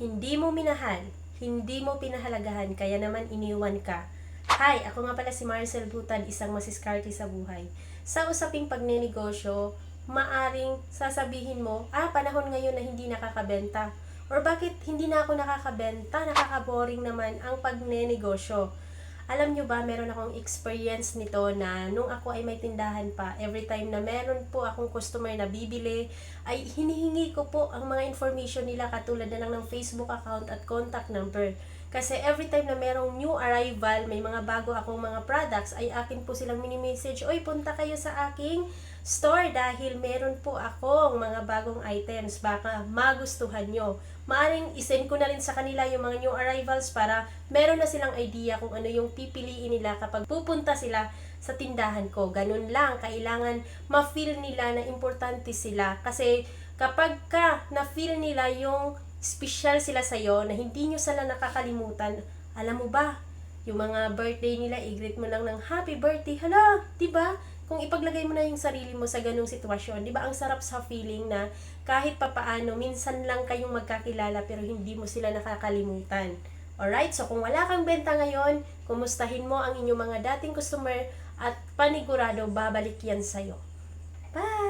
Hindi mo minahal, hindi mo pinahalagahan, kaya naman iniwan ka. Hi, ako nga pala si Marcel Butad, isang masiskarte sa buhay. Sa usaping pagnenegosyo, maaring sasabihin mo, ah, panahon ngayon na hindi nakakabenta. Or bakit hindi na ako nakakabenta, nakakaboring naman ang pagnenegosyo. Alam nyo ba, meron akong experience nito na nung ako ay may tindahan pa, every time na meron po akong customer na bibili, ay hinihingi ko po ang mga information nila katulad na lang ng Facebook account at contact number. Kasi every time na merong new arrival, may mga bago akong mga products, ay akin po silang mini-message, Oy, punta kayo sa aking store dahil meron po akong mga bagong items. Baka magustuhan nyo. Maaring isend ko na rin sa kanila yung mga new arrivals para meron na silang idea kung ano yung pipiliin nila kapag pupunta sila sa tindahan ko. Ganun lang, kailangan ma-feel nila na importante sila. Kasi kapag ka na-feel nila yung special sila sa'yo, na hindi nyo sila nakakalimutan, alam mo ba, yung mga birthday nila, i-greet mo lang ng happy birthday. Hala, di ba? Kung ipaglagay mo na yung sarili mo sa ganung sitwasyon, di ba ang sarap sa feeling na kahit papaano, minsan lang kayong magkakilala pero hindi mo sila nakakalimutan. Alright, so kung wala kang benta ngayon, kumustahin mo ang inyong mga dating customer at panigurado babalik yan sa'yo. Bye!